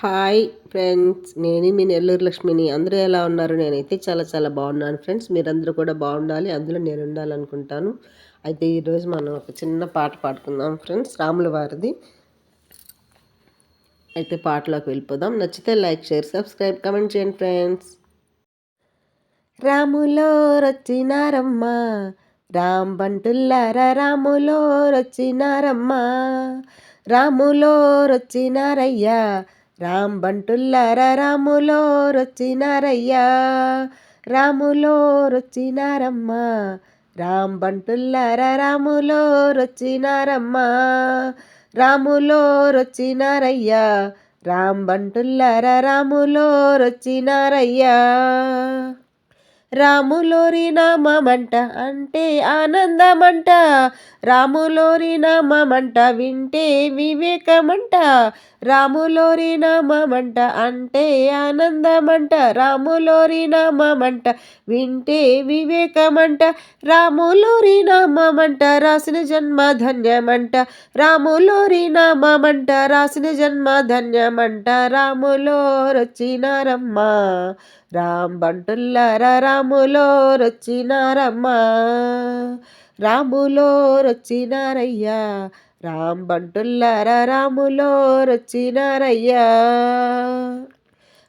Hi friends నేను మీ నెల్లూరు లక్ష్మిని. అందరూ ఎలా ఉన్నారు? నేనైతే చాలా చాలా బాగున్నాను ఫ్రెండ్స్. మీరందరూ కూడా బాగుండాలి. అందులో నేను ఉండాలనుకుంటాను. అయితే ఈరోజు మనం ఒక చిన్న పాట పాడుకుందాం ఫ్రెండ్స్ రాముల వారిది. అయితే పాటలోకి వెళ్ళిపోదాం. నచ్చితే లైక్ షేర్ సబ్స్క్రైబ్ కమెంట్ చేయండి ఫ్రెండ్స్. రాములో రొచ్చినారమ్మ రామ్ బంటుల్లారా రాములో రొచ్చినారమ్మ రాములో రచ్చినారయ్యా రామ్ బంటుల్లారా రాములో రొచ్చినారయ్యా రాములో రొచ్చినారమ్మ రామ్ రాములో రొచ్చినారమ్మ రాములో రొచ్చినారయ్యా రామ్ రాములో రొచ్చినారయ్యా రాములోరి నామమంట అంటే ఆనందమంట. రాములోరి నామమంట వింటే వివేకమంట. రాములోరి నామమంట అంటే ఆనందమంట. రాములోరి నామమంట వింటే వివేకమంట. రాములోరి నామమంట రాసిన జన్మ ధన్యమంట. రాములోరి నామమంట రాసిన జన్మ ధన్యమంట. రాములో రచినారమ్మ రామ్ బంటుల్లారా రాములో రొచ్చినారమ్మా రాములో రొచ్చినారయ్యా రామ్ బంటుల్లారా రాములో రొచ్చినారయ్యా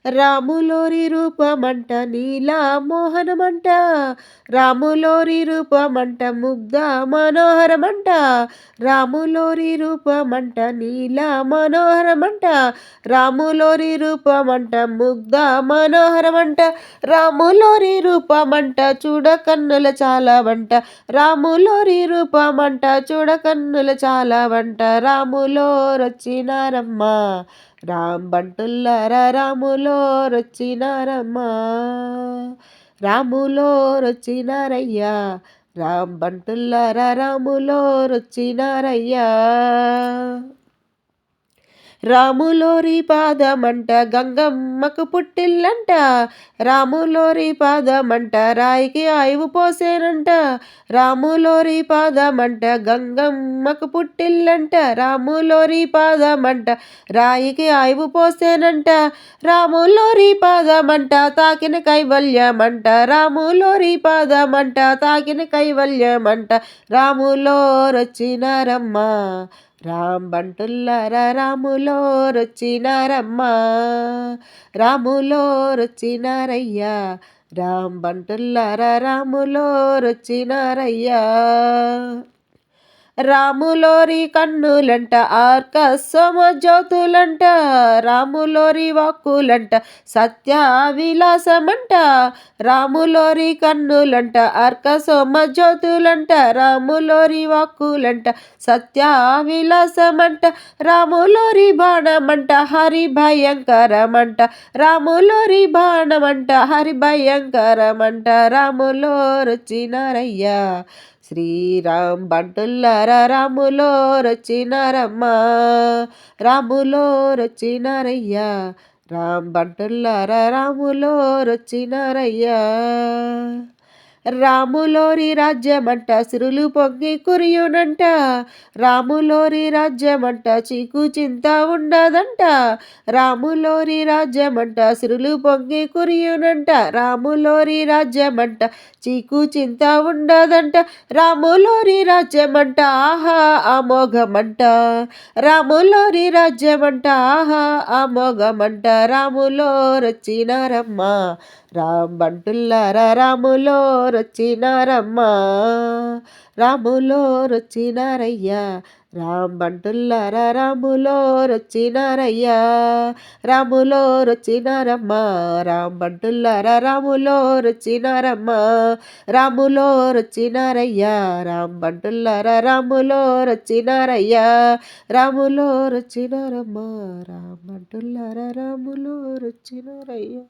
రాములోరి రూపమంట నీలా మోహనమంట. రాములోరి రూపమంట ముగ్ధ మనోహరమంట. రాములోరి రూపమంట నీలా మనోహరమంట. రాములోరి రూపమంట ముగ్ధ మనోహరమంట. రాములోరి రూపమంట చూడ కన్నుల చాలా వంట రాములోరి రూపమంట చూడ కన్నుల చాలా వంట రాములోరొచ్చినారమ్మా. రచినారమ్మా రామ్ రాములో రొచ్చినారమ్మా రాములో రొచ్చినారయ్యా రామ్ రాములో రొచ్చినారయ్యా రాములోరి పాదమంట గంగమ్మకు పుట్టిల్లంట. రాములోరి పాదమంట రాయికి ఆయువు పోసేనంట. రాములోరి పాదమంట గంగమ్మకు పుట్టిల్లంట. రాములోరి పాదమంట రాయికి ఆయువు పోసేనంట. రాములోరి పాదమంట తాకిన కైవల్యమంట. రాములోరి పాదమంట తాకిన కైవల్యమంట. రాములోరొచ్చినారమ్మా. రాంబంటుల్లర రామ్ బంటుల్లారా రాములో రొచ్చినారమ్మా రాములో రొచ్చినారయ్యా రామ్ రాములో రొచ్చినారయ్యా రాములోరి కన్నులంట ఆర్క సోమ జ్యోతులంట రాములోరి వాక్కులంట సత్య విలాసమంట రాములోరి కన్నులంట అర్క సోమ జ్యోతులంట రాములోరి వాక్కులంట సత్య విలాసమంట రాములోరి బాణమంట హరి భయంకరమంట రాములోరి బాణమంట హరి భయంకరమంట రాములో రచినారయ్యా శ్రీరామ్ బంటుల్లారా రాములో రచినారమ్మా రాములో రచినారయ్యా రామ్ బంటుల్లారా రాములో రచినారయ్యా రాములోరి రాజ్యమంట సిరులు పొంగి కురియునంట. రాములోరి రాజ్యమంట చీకు చింత ఉండదంట. రాములోరి రాజ్యమంట సిరులు పొంగి కురియునంట. రాములోరి రాజ్యమంట చీకు చింత ఉండదంట. రాములోరి రాజ్యమంట ఆహా అమోఘమంట. రాములోరి రాజ్యమంట ఆహా అమోఘమంట. రాములో రచ్చినారమ్మ. రామ్ బంటుల్లారా రాములో రొచ్చినారమ్మా. రాములో రొచ్చినారయ్యా. రామ్ బంటుల్లారా రాములో రొచ్చినారయ్యా. రాములో రొచ్చినారమ్మా. రామ్ బంటుల్లారా రాములో రొచ్చినారమ్మా. రాములో రొచ్చినారయ్యా. రామ్ బంటుల్లారా రాములో రొచ్చినారయ్యా. రాములో రొచ్చినారమ్మా. రామ్ బంటుల్లారా రాములో రొచ్చినారయ్యా.